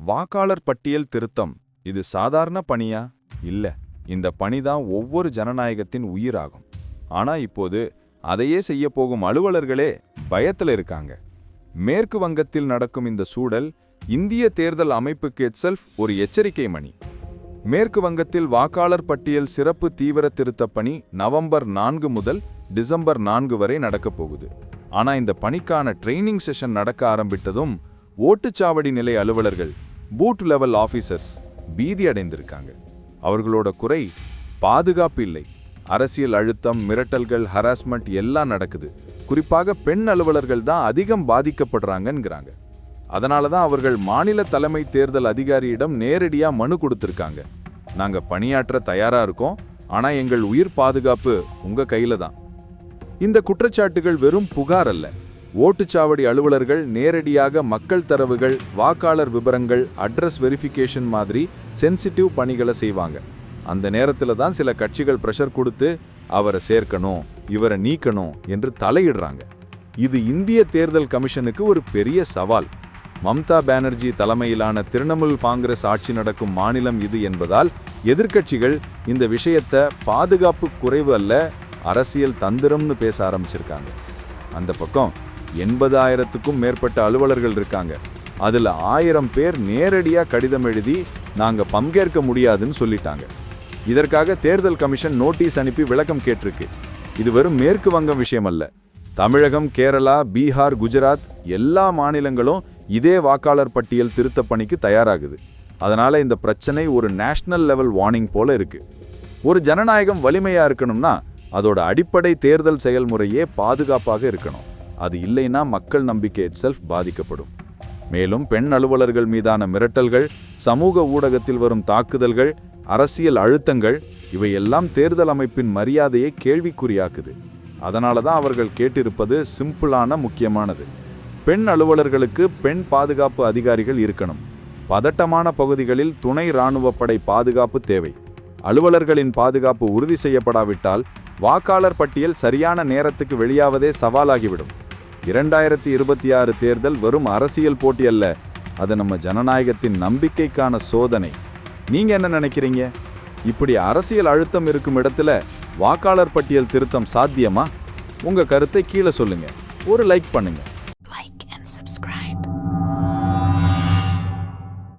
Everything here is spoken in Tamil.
வாக்காளர் பட்டியல் திருத்தம் இது சாதாரண பணியா? இல்ல இந்த பணிதான் ஒவ்வொரு ஜனநாயகத்தின் உயிராகும். ஆனா இப்போது அதையே செய்ய போகும் அலுவலர்களே பயத்தில் இருக்காங்க. மேற்கு வங்கத்தில் நடக்கும் இந்த சூழல் இந்திய தேர்தல் அமைப்புக்கு எட்செல்ஃப் ஒரு எச்சரிக்கை மணி. மேற்கு வங்கத்தில் வாக்காளர் பட்டியல் சிறப்பு தீவிர திருத்தப் பணி நவம்பர் நான்கு முதல் டிசம்பர் நான்கு வரை நடக்கப் போகுது. ஆனா இந்த பணிக்கான ட்ரைனிங் செஷன் நடக்க ஆரம்பித்ததும் ஓட்டுச்சாவடி நிலை அலுவலர்கள் பூட் லெவல் ஆஃபீஸர்ஸ் பீதி அடைந்திருக்காங்க. அவர்களோட குறை பாதுகாப்பு இல்லை. அரசியல் அழுத்தம் மிரட்டல்கள் ஹராஸ்மெண்ட் எல்லாம் நடக்குது. குறிப்பாக பெண் அலுவலர்கள் தான் அதிகம் பாதிக்கப்படுறாங்கங்கிறாங்க அதனால தான் அவர்கள் மாநில தலைமை தேர்தல் அதிகாரியிடம் நேரடியா மனு கொடுத்துருக்காங்க. நாங்க பணியாற்ற தயாரா இருக்கோம். ஆனா எங்கள் உயிர் பாதுகாப்பு உங்க கையில தான். இந்த குற்றச்சாட்டுகள் வெறும் புகார் அல்ல. ஓட்டுச்சாவடி அலுவலர்கள் நேரடியாக மக்கள் தரவுகள் வாக்காளர் விவரங்கள் அட்ரஸ் வெரிஃபிகேஷன் மாதிரி சென்சிட்டிவ் பணிகளை செய்வாங்க. அந்த நேரத்தில் தான் சில கட்சிகள் ப்ரெஷர் கொடுத்து அவரை சேர்க்கணும் இவரை நீக்கணும் என்று தலையிடுறாங்க. இது இந்திய தேர்தல் கமிஷனுக்கு ஒரு பெரிய சவால். மம்தா பானர்ஜி தலைமையிலான திரிணாமுல் காங்கிரஸ் ஆட்சி நடக்கும் மாநிலம் இது என்பதால் எதிர்க்கட்சிகள் இந்த விஷயத்தை பாதுகாப்பு குறைவு அல்ல அரசியல் தந்திரம்னு பேச ஆரம்பிச்சிருக்காங்க. அந்த பக்கம் எண்பதாயிரத்துக்கும் மேற்பட்ட அலுவலர்கள் இருக்காங்க. அதில் ஆயிரம் பேர் நேரடியாக கடிதம் எழுதி நாங்கள் பங்கேற்க முடியாதுன்னு சொல்லிட்டாங்க. இதற்காக தேர்தல் கமிஷன் நோட்டீஸ் அனுப்பி விளக்கம் கேட்டிருக்கு. இது வெறும் மேற்கு வங்கம் விஷயம் அல்ல. தமிழகம் கேரளா பீகார் குஜராத் எல்லா மாநிலங்களும் இதே வாக்காளர் பட்டியல் திருத்த பணிக்கு தயாராகுது. அதனால் இந்த பிரச்சனை ஒரு நேஷனல் லெவல் வார்னிங் போல இருக்கு. ஒரு ஜனநாயகம் வலிமையாக இருக்கணும்னா அதோட அடிப்படை தேர்தல் செயல்முறையே பாதுகாப்பாக இருக்கணும். அது இல்லைன்னா மக்கள் நம்பிக்கை செல்ஃப் பாதிக்கப்படும். மேலும் பெண் அலுவலர்கள் மீதான மிரட்டல்கள் சமூக ஊடகத்தில் வரும் தாக்குதல்கள் அரசியல் அழுத்தங்கள் இவையெல்லாம் தேர்தல் அமைப்பின் மரியாதையை கேள்விக்குறியாக்குது. அதனால தான் அவர்கள் கேட்டிருப்பது சிம்பிளான முக்கியமானது. பெண் அலுவலர்களுக்கு பெண் பாதுகாப்பு அதிகாரிகள் இருக்கணும். பதட்டமான பகுதிகளில் துணை இராணுவப்படை பாதுகாப்பு தேவை. அலுவலர்களின் பாதுகாப்பு உறுதி செய்யப்படாவிட்டால் வாக்காளர் பட்டியல் சரியான நேரத்துக்கு வெளியாவதே சவாலாகிவிடும். இரண்டாயிரத்தி இருபத்தி ஆறு தேர்தல் வெறும் அரசியல் போட்டி அல்ல. அது நம்ம ஜனநாயகத்தின் நம்பிக்கைக்கான சோதனை. நீங்க என்ன நினைக்கிறீங்க? இப்படி அரசியல் அழுத்தம் இருக்கும் இடத்துல வாக்காளர் பட்டியல் திருத்தம் சாத்தியமா? உங்க கருத்தை கீழே சொல்லுங்க. ஒரு லைக் பண்ணுங்க.